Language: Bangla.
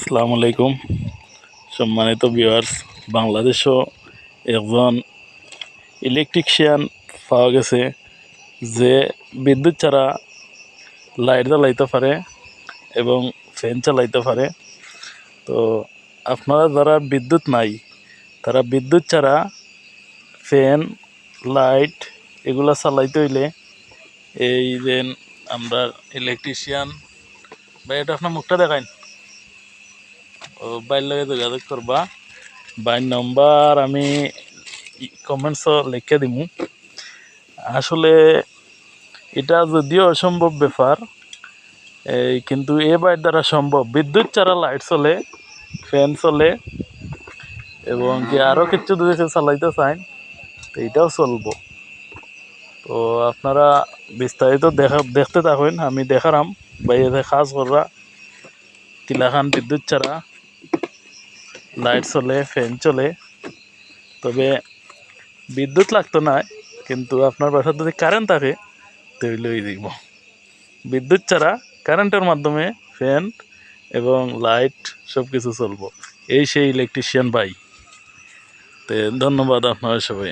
আসসালামু আলাইকুম। সম্মানিত ভিউয়ার্স বাংলাদেশও একজন ইলেকট্রিশিয়ান পাওয়া গেছে, যে বিদ্যুৎ ছাড়া লাইট জ্বালাইতে পারে এবং ফ্যান চালাইতে পারে। তো আপনারা যারা বিদ্যুৎ নাই, তারা বিদ্যুৎ ছাড়া ফ্যান লাইট এগুলা চালাইতে হইলে এই যে আমরা ইলেকট্রিশিয়ান ভাই, এটা আপনার মুখটা ও বাইর লগে যোগাযোগ করবা বাইর নম্বর আমি কমেন্টস লিখে দিমু। আসলে এটা যদিও অসম্ভব ব্যাপার এই কিন্তু এ বাইর দ্বারা সম্ভব বিদ্যুৎ ছাড়া লাইট চলে ফ্যান চলে, এবং কি আরও কিছু যদি চালাইতে চান তো এটাও চলবো। তো আপনারা বিস্তারিত দেখা, দেখতে থাকুন, আমি দেখারাম। বাইরে কাজ করা তিলাখান বিদ্যুৎ ছাড়া লাইট চলে, ফ্যান চলে। তবে বিদ্যুৎ লাগতো না, কিন্তু আপনার বাসার যদি কারেন্ট থাকে তৈলই দিব। বিদ্যুৎ ছাড়া কারেন্টের মাধ্যমে ফ্যান এবং লাইট সব কিছু চলবো। এই সেই ইলেকট্রিশিয়ান ভাই। তো ধন্যবাদ আপনারা সবাই